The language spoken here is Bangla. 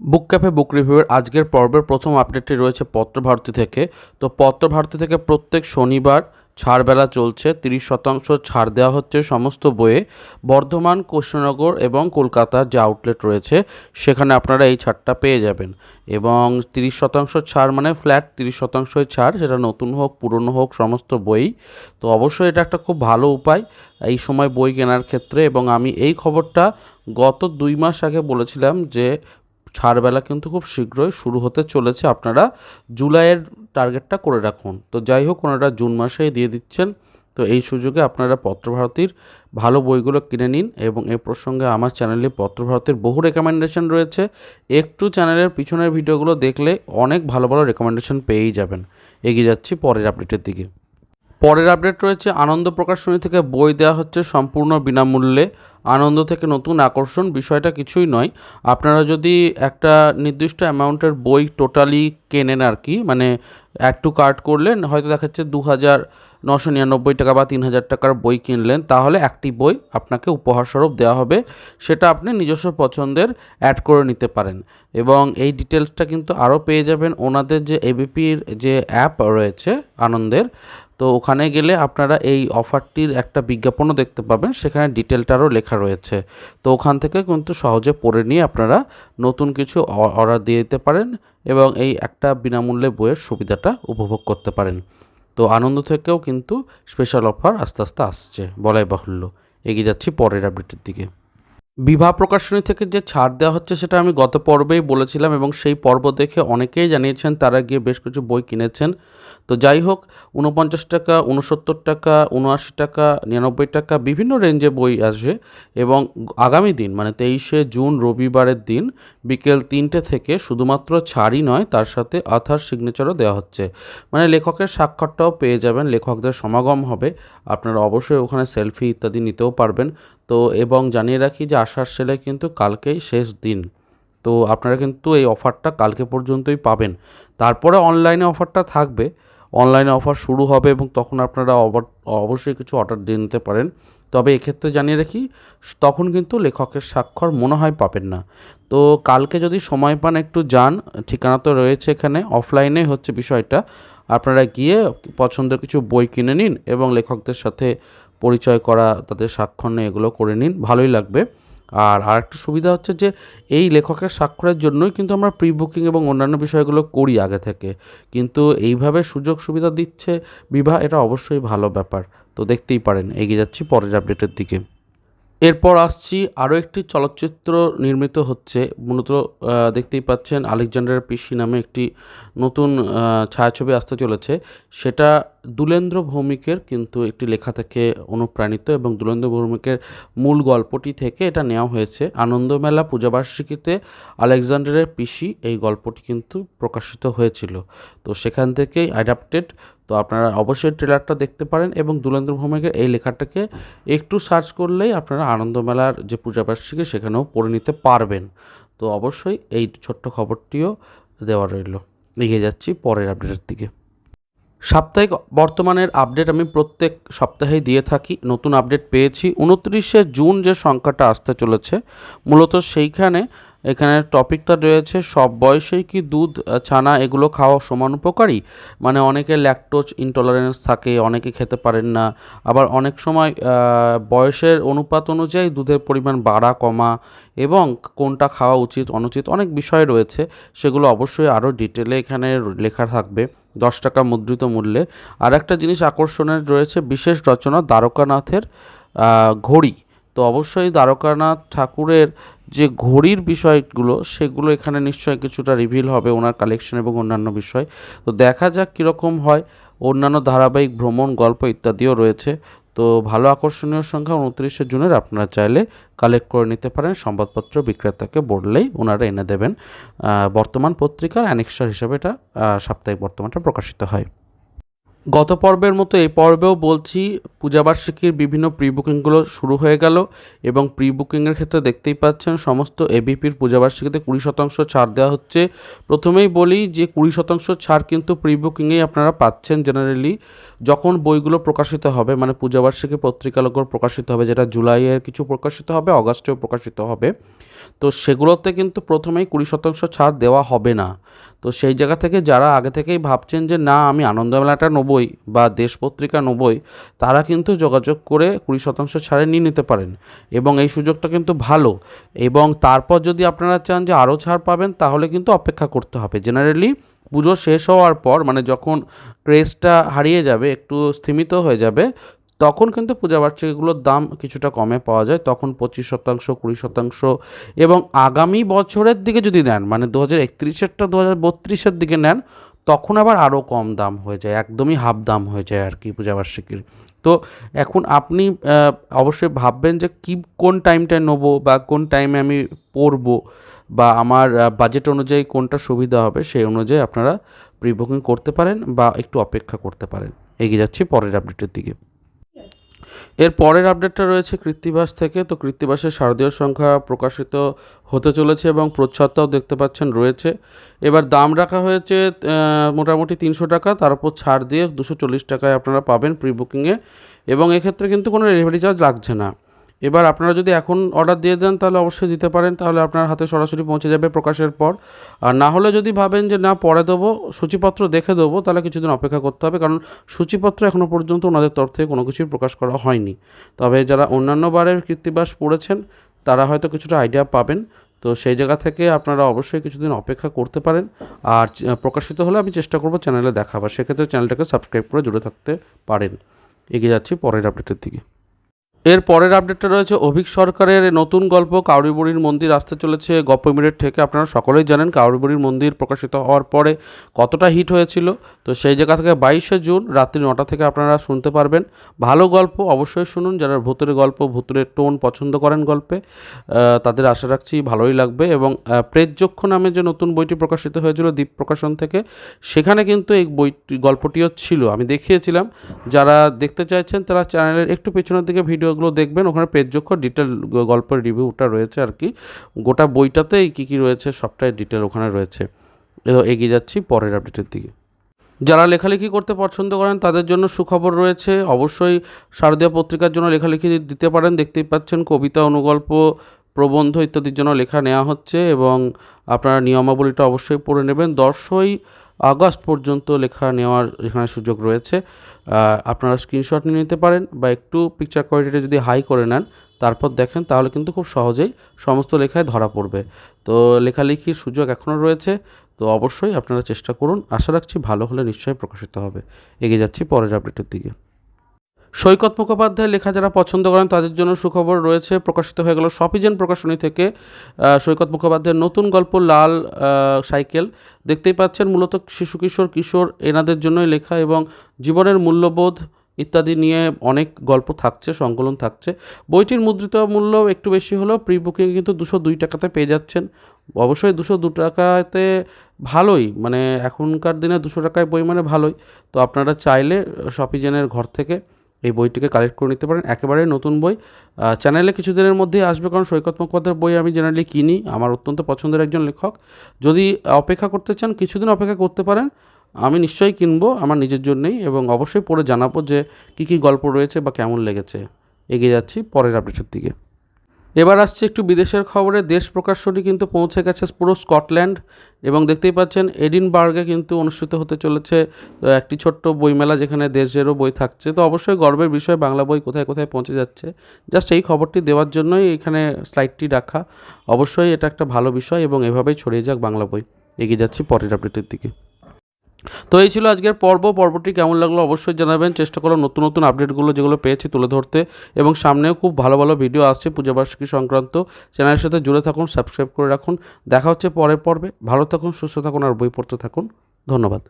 বুক ক্যাফে বুক রিভিউয়ের আজকের পর্বের প্রথম আপডেটটি রয়েছে পত্রভারতী থেকে। তো পত্রভারতী থেকে প্রত্যেক শনিবার ছাড়বেলা চলছে, তিরিশ শতাংশ ছাড় দেওয়া হচ্ছে সমস্ত বইয়ে। বর্ধমান, কৃষ্ণনগর এবং কলকাতার যে আউটলেট রয়েছে, সেখানে আপনারা এই ছাড়টা পেয়ে যাবেন। এবং তিরিশ শতাংশ ছাড় মানে ফ্ল্যাট তিরিশ শতাংশই ছাড়, সেটা নতুন হোক, পুরনো হোক, সমস্ত বই। তো অবশ্যই এটা একটা খুব ভালো উপায় এই সময় বই কেনার ক্ষেত্রে। এবং আমি এই খবরটা গত দুই মাস আগে বলেছিলাম যে ছাড়বেলা কিন্তু খুব শীঘ্রই শুরু হতে চলেছে। আপনারা জুলাইয়ের টার্গেটটা করে রাখুন। তো যাই হোক, ওনারা জুন মাসেই দিয়ে দিচ্ছেন। তো এই সুযোগে আপনারা পত্রভারতীর ভালো বইগুলো কিনে নিন এবং এ প্রসঙ্গে আমার চ্যানেলে পত্রভারতীর বহু রেকমেন্ডেশন রয়েছে। একটু চ্যানেলের পিছনের ভিডিওগুলো দেখলে অনেক ভালো ভালো রেকমেন্ডেশন পেয়েই যাবেন। এগিয়ে যাচ্ছি পরের আপডেটের দিকে। পরের আপডেট রয়েছে, আনন্দ প্রকাশনী থেকে বই দেওয়া হচ্ছে সম্পূর্ণ বিনামূল্যে। আনন্দ থেকে নতুন আকর্ষণ বিষয়টা কিছুই নয়। আপনারা যদি একটা নির্দিষ্ট অ্যামাউন্টের বই টোটালি কেনেন আর কি মানে অ্যাড টু কার্ট করলেন, হয়তো দেখা যাচ্ছে দু হাজার নশো নিরানব্বই টাকা বা তিন হাজার টাকার বই কিনলেন, তাহলে একটি বই আপনাকে উপহারস্বরূপ দেওয়া হবে। সেটা আপনি নিজস্ব পছন্দের অ্যাড করে নিতে পারেন। এবং এই ডিটেলসটা কিন্তু আরও পেয়ে যাবেন ওনাদের যে এবিপির যে অ্যাপ রয়েছে, আনন্দের তো ওখানে গেলে আপনারা এই অফারটির একটা বিজ্ঞাপনও দেখতে পাবেন, সেখানে ডিটেলটারও লেখা রয়েছে। তো ওখান থেকে কিন্তু সহজে পড়ে নিয়ে আপনারা নতুন কিছু অর্ডার দিয়ে দিতে পারেন এবং এই একটা বিনামূল্যে বইয়ের সুবিধাটা উপভোগ করতে পারেন। তো আনন্দ থেকেও কিন্তু স্পেশাল অফার আস্তে আস্তে আসছে, বলাই বাহুল্য। এগিয়ে যাচ্ছি পরের আপডেটের দিকে। বিবাহ প্রকাশনী থেকে যে ছাড় দেওয়া হচ্ছে সেটা আমি গত পর্বেই বলেছিলাম এবং সেই পর্ব দেখে অনেকেই জানিয়েছেন তারা গিয়ে বেশ কিছু বই কিনেছেন। তো যাই হোক উনপঞ্চাশ টাকা উনসত্তর টাকা উনআশি টাকা, নিরানব্বই টাকা বিভিন্ন রেঞ্জে বই আসবে এবং আগামী দিন মানে তেইশে জুন রবিবারের দিন বিকেল তিনটে থেকে শুধুমাত্র ছাড়ই নয়, তার সাথে আথার সিগনেচারও দেওয়া হচ্ছে। মানে লেখকের স্বাক্ষরটাও পেয়ে যাবেন, লেখকদের সমাগম হবে। আপনারা অবশ্যই ওখানে সেলফি ইত্যাদি নিতেও পারবেন। তো এবং জানিয়ে রাখি যে আষাঢ় সেলে কিন্তু কালকেই শেষ দিন। তো আপনারা কিন্তু এই অফারটা কালকে পর্যন্তই পাবেন। তারপরে অনলাইনে অফারটা থাকবে। অনলাইনে অফার শুরু হবে এবং তখন আপনারা অবশ্যই কিছু অর্ডার দিয়ে নিতে পারেন। তবে এক্ষেত্রে জানিয়ে রাখি, তখন কিন্তু লেখকের স্বাক্ষর মনে হয় পাবেন না। তো কালকে যদি সময় পান একটু যান, ঠিকানা তো রয়েছে এখানে, অফলাইনে হচ্ছে বিষয়টা। আপনারা গিয়ে পছন্দের কিছু বই কিনে নিন এবং লেখকদের সাথে পরিচয় করা, তাদের স্বাক্ষর নিয়ে এগুলো করে নিন, ভালোই লাগবে। আর আরেকটা সুবিধা হচ্ছে যে, এই লেখকের স্বাক্ষরের জন্যই কিন্তু আমরা প্রি বুকিং এবং অন্যান্য বিষয়গুলো করি আগে থেকে। কিন্তু এইভাবে সুযোগ সুবিধা দিচ্ছে বিবাহ এটা অবশ্যই ভালো ব্যাপার। তো দেখতেই পারেন, এগিয়ে যাচ্ছি পরের আপডেটের দিকে। এরপর আসছি, আরও একটি চলচ্চিত্র নির্মিত হচ্ছে। মূলত দেখতেই পাচ্ছেন, আলেকজান্ডার পিসি নামে একটি নতুন ছায়াছবি আসতে চলেছে। সেটা দুলেন্দ্র ভৌমিকের কিন্তু একটি লেখা থেকে অনুপ্রাণিত এবং দুলেন্দ্র ভৌমিকের মূল গল্পটি থেকে এটা নেওয়া হয়েছে। আনন্দমেলা পূজাবার্ষিকীতে আলেকজান্ডারের পিসি এই গল্পটি কিন্তু প্রকাশিত হয়েছিল। তো সেখান থেকেই অ্যাডাপ্টেড তো আপনারা অবশ্যই ট্রেলারটা দেখতে পারেন এবং দুলেন্দ্র ভৌমিকের এই লেখাটাকে একটু সার্চ করলেই আপনারা আনন্দমেলার যে পূজাবার্ষিকী সেখানেও পড়ে নিতে পারবেন। তো অবশ্যই এই ছোট্ট খবরটিও দেওয়া রইল। এগিয়ে যাচ্ছি পরের আপডেটের দিকে। সাপ্তাহিক বর্তমানের আপডেট আমি প্রত্যেক সপ্তাহেই দিয়ে থাকি। নতুন আপডেট পেয়েছি। উনত্রিশে জুন যে সংখ্যাটা আসতে চলেছে, মূলত সেইখানে এখানে টপিকটা রয়েছে, সব বয়সেই কি দুধ ছানা এগুলো খাওয়া সমান উপকারী? মানে অনেকে ল্যাকটোজ ইনটলারেন্স থাকে, অনেকে খেতে পারেন না। আবার অনেক সময় বয়সের অনুপাত অনুযায়ী দুধের পরিমাণ বাড়া, কমা এবং কোনটা খাওয়া উচিত, অনুচিত অনেক বিষয় রয়েছে। সেগুলো অবশ্যই আরও ডিটেলে এখানে লেখা থাকবে। দশ টাকা মুদ্রিত মূল্যে। আর একটা জিনিস আকর্ষণের রয়েছে, বিশেষ রচনা দ্বারকানাথের ঘড়ি। তো অবশ্যই দ্বারকানাথ ঠাকুরের যে ঘড়ির বিষয়গুলো, সেগুলো এখানে নিশ্চয়ই কিছুটা রিভিল হবে ওনার কালেকশন এবং অন্যান্য বিষয়। তো দেখা যাক কীরকম হয়। অন্যান্য ধারাবাহিক ভ্রমণ, গল্প ইত্যাদিও রয়েছে। তো ভালো আকর্ষণীয় সংখ্যা উনত্রিশে জুনের আপনারা চাইলে কালেক্ট করে নিতে পারেন। সংবাদপত্র বিক্রেতাকে বললেই ওনারা এনে দেবেন। বর্তমান পত্রিকার অ্যানেক্সার হিসাবে এটা সাপ্তাহিক বর্তমানটা প্রকাশিত হয়। গত পর্বের মতো এই পর্বেও বলছি, পূজাবার্ষিকীর বিভিন্ন প্রি বুকিংগুলো শুরু হয়ে গেল এবং প্রি বুকিংয়ের ক্ষেত্রে দেখতেই পাচ্ছেন সমস্ত এবিপির পূজাবার্ষিকীতে কুড়ি শতাংশ ছাড় দেওয়া হচ্ছে। প্রথমেই বলি যে কুড়ি শতাংশ ছাড় কিন্তু প্রি বুকিংয়েই আপনারা পাচ্ছেন জেনারেলি যখন বইগুলো প্রকাশিত হবে মানে পূজাবার্ষিকী পত্রিকাগুলো প্রকাশিত হবে, যেটা জুলাইয়ের কিছু প্রকাশিত হবে, অগাস্টেও প্রকাশিত হবে, তো সেগুলোতে কিন্তু প্রথমেই কুড়ি শতাংশ ছাড় দেওয়া হবে না। তো সেই জায়গা থেকে যারা আগে থেকেই ভাবছেন যে, না, আমি আনন্দমেলাটা নেবই বা দেশ পত্রিকা নব্বই, তারা কিন্তু যোগাযোগ করে কুড়ি শতাংশ ছাড়ে নিয়ে নিতে পারেন। এবং এই সুযোগটা কিন্তু ভালো। এবং তারপর যদি আপনারা চান যে আরও ছাড় পাবেন, তাহলে কিন্তু অপেক্ষা করতে হবে। জেনারেলি পুজো শেষ হওয়ার পর মানে যখন ক্রেজটা হারিয়ে যাবে, একটু স্থিমিত হয়ে যাবে তখন কিন্তু পূজা বার্ষিকগুলোর দাম কিছুটা কমে পাওয়া যায়। তখন পঁচিশ শতাংশ, কুড়ি শতাংশ এবং আগামী বছরের দিকে যদি নেন মানে দু হাজার একত্রিশেরটা দু হাজার বত্রিশের দিকে নেন, তখন আবার আরও কম দাম হয়ে যায়, একদমই হাফ দাম হয়ে যায় আর কি পূজা বার্ষিকীর। তো এখন আপনি অবশ্যই ভাববেন যে কি, কোন টাইমটায় নেব বা কোন টাইমে আমি পড়ব বা আমার বাজেট অনুযায়ী কোনটা সুবিধা হবে সেই অনুযায়ী আপনারা প্রি বুকিং করতে পারেন বা একটু অপেক্ষা করতে পারেন। এগিয়ে যাচ্ছি পরের আপডেটের দিকে। এর পরের আপডেটটা রয়েছে কৃত্তিবাস থেকে। তো কৃত্তিবাসের শারদীয় সংখ্যা প্রকাশিত হতে চলেছে এবং প্রচ্ছদটাও দেখতে পাচ্ছেন রয়েছে। এবার দাম রাখা হয়েছে মোটামুটি তিনশো টাকা, তার উপর ছাড় দিয়ে দুশো চল্লিশ টাকায় আপনারা পাবেন প্রি বুকিংয়ে এবং এক্ষেত্রে কিন্তু কোনো ডেলিভারি চার্জ লাগছে না। এবার আপনারা যদি এখন অর্ডার দিয়ে দেন, তাহলে অবশ্যই দিতে পারেন, তাহলে আপনার হাতে সরাসরি পৌঁছে যাবে প্রকাশের পর। আর না হলে যদি ভাবেন যে না, পরে দেবো, সূচিপত্র দেখে দেবো, তাহলে কিছুদিন অপেক্ষা করতে হবে, কারণ সূচিপত্র এখনও পর্যন্ত ওনাদের তরফ থেকে কোনো কিছুই প্রকাশ করা হয়নি। তবে যারা অন্যান্য বারের কৃত্তিবাস পড়েছেন, তারা হয়তো কিছুটা আইডিয়া পাবেন। তো সেই জায়গা থেকে আপনারা অবশ্যই কিছুদিন অপেক্ষা করতে পারেন। আর প্রকাশিত হলে আমি চেষ্টা করব চ্যানেলে দেখাবার। সেক্ষেত্রে চ্যানেলটাকে সাবস্ক্রাইব করে জুড়ে থাকতে পারেন। এগিয়ে যাচ্ছি পরের আপডেটের দিকে। এর পরের আপডেটটা রয়েছে, অভিক সরকারের নতুন গল্প, কাউরিবুড়ির মন্দির আসতে চলেছে গপ্প মিনিট থেকে। আপনারা সকলেই জানেন কাউরিবুড়ির মন্দির প্রকাশিত হওয়ার পরে কতটা হিট হয়েছিল। তো সেই জায়গা থেকে বাইশে জুন রাত্রি নটা থেকে আপনারা শুনতে পারবেন। ভালো গল্প অবশ্যই শুনুন, যারা ভূতের গল্প, ভূতের টোন পছন্দ করেন গল্পে তাদের আশা রাখছি ভালোই লাগবে। এবং প্রেতযক্ষ নামে যে নতুন বইটি প্রকাশিত হয়েছিল দ্বীপ প্রকাশন থেকে, সেখানে কিন্তু এই বইটি, গল্পটিও ছিল। আমি দেখিয়েছিলাম, যারা দেখতে চাইছেন তারা চ্যানেলের একটু পেছনের দিকে ভিডিওগুলো দেখবেন, ওখানে পেজযক্ষ ডিটেল গল্পের রিভিউটা রয়েছে আর কি। গোটা বইটাতেই কী কী রয়েছে, সবটাই ডিটেল ওখানে রয়েছে। এগিয়ে যাচ্ছি পরের আপডেটের দিকে। যারা লেখালেখি করতে পছন্দ করেন, তাদের জন্য সুখবর রয়েছে। অবশ্যই শারদীয় পত্রিকার জন্য লেখালেখি দিতে পারেন। দেখতেই পাচ্ছেন কবিতা, অনুগল্প, প্রবন্ধ ইত্যাদির জন্য লেখা নেওয়া হচ্ছে এবং আপনারা নিয়মাবলীটা অবশ্যই পড়ে নেবেন। দশই আগস্ট পর্যন্ত লেখা নেওয়ার এখানে সুযোগ রয়েছে। আপনারা স্ক্রিনশট নিয়ে নিতে পারেন বা একটু পিকচার কোয়ালিটিটা যদি হাই করে নেন, তারপর দেখেন, তাহলে কিন্তু খুব সহজেই সমস্ত লেখায় ধরা পড়বে। তো লেখালেখির সুযোগ এখনও রয়েছে, তো অবশ্যই আপনারা চেষ্টা করুন। আশা রাখছি ভালো হলে নিশ্চয়ই প্রকাশিত হবে। এগিয়ে যাচ্ছি পরের আপডেটের দিকে। সৈকত মুখোপাধ্যায় লেখা যারা পছন্দ করেন তাদের জন্য সুখবর রয়েছে, প্রকাশিত হয়ে গেল সফিজেন প্রকাশনী থেকে সৈকত মুখোপাধ্যায়ের নতুন গল্প লাল সাইকেল। দেখতেই পাচ্ছেন মূলত শিশু কিশোর কিশোর এনাদের জন্যই লেখা এবং জীবনের মূল্যবোধ ইত্যাদি নিয়ে অনেক গল্প থাকছে, সংকলন থাকছে। বইটির মুদ্রিত মূল্য একটু বেশি হলেও প্রি বুকিং কিন্তু দুশো দুই টাকাতে পেয়ে যাচ্ছেন। অবশ্যই দুশো দু টাকাতে ভালোই মানে এখনকার দিনে দুশো টাকায় বই মানে ভালোই। তো আপনারা চাইলে শপিজেনের ঘর থেকে এই বইটিকে কালেক্ট করে নিতে পারেন। একেবারে নতুন বই। চ্যানেলে কিছুদিনের মধ্যেই আসবে, কারণ সৈকত মুখোপাধ্যায়ের বই আমি জেনারেলি কিনি। আমার অত্যন্ত পছন্দের একজন লেখক। যদি অপেক্ষা করতে চান, কিছুদিন অপেক্ষা করতে পারেন, আমি নিশ্চয়ই কিনবো, আমার নিজের জন্যেই, এবং অবশ্যই পড়ে জানাব যে কী কী গল্প রয়েছে বা কেমন লেগেছে। এগিয়ে যাচ্ছি পরের আপডেটের দিকে। এবার আসছে একটু বিদেশের খবরে। দেশ প্রকাশ্যটি কিন্তু পৌঁছে গেছে পুরো স্কটল্যান্ড এবং দেখতেই পাচ্ছেন এডিনবার্গে কিন্তু অনুষ্ঠিত হতে চলেছে একটি ছোট্ট বইমেলা যেখানে দেশেরও বই থাকছে। তো অবশ্যই গর্বের বিষয়, বাংলা বই কোথায় কোথায় পৌঁছে যাচ্ছে। জাস্ট এই খবরটি দেওয়ার জন্যই এখানে স্লাইডটি রাখা। অবশ্যই এটা একটা ভালো বিষয় এবং এভাবেই ছড়িয়ে যাক বাংলা বই। এগিয়ে যাচ্ছি পরের আপডেটের দিকে। তো এই ছিল আজকের পর্ব। পর্বটি কেমন লাগল অবশ্যই জানাবেন। চেষ্টা করো নতুন নতুন আপডেটগুলো যেগুলো পেয়েছি তুলে ধরতে। এবং সামনেও খুব ভালো ভালো ভিডিও আসছে পূজাবার্ষিকী সংক্রান্ত। চ্যানেলের সাথে জুড়ে থাকুন, সাবস্ক্রাইব করে রাখুন। দেখা হচ্ছে পরের পর্বে। ভালো থাকুন, সুস্থ থাকুন, আর বই পড়তে থাকুন। ধন্যবাদ।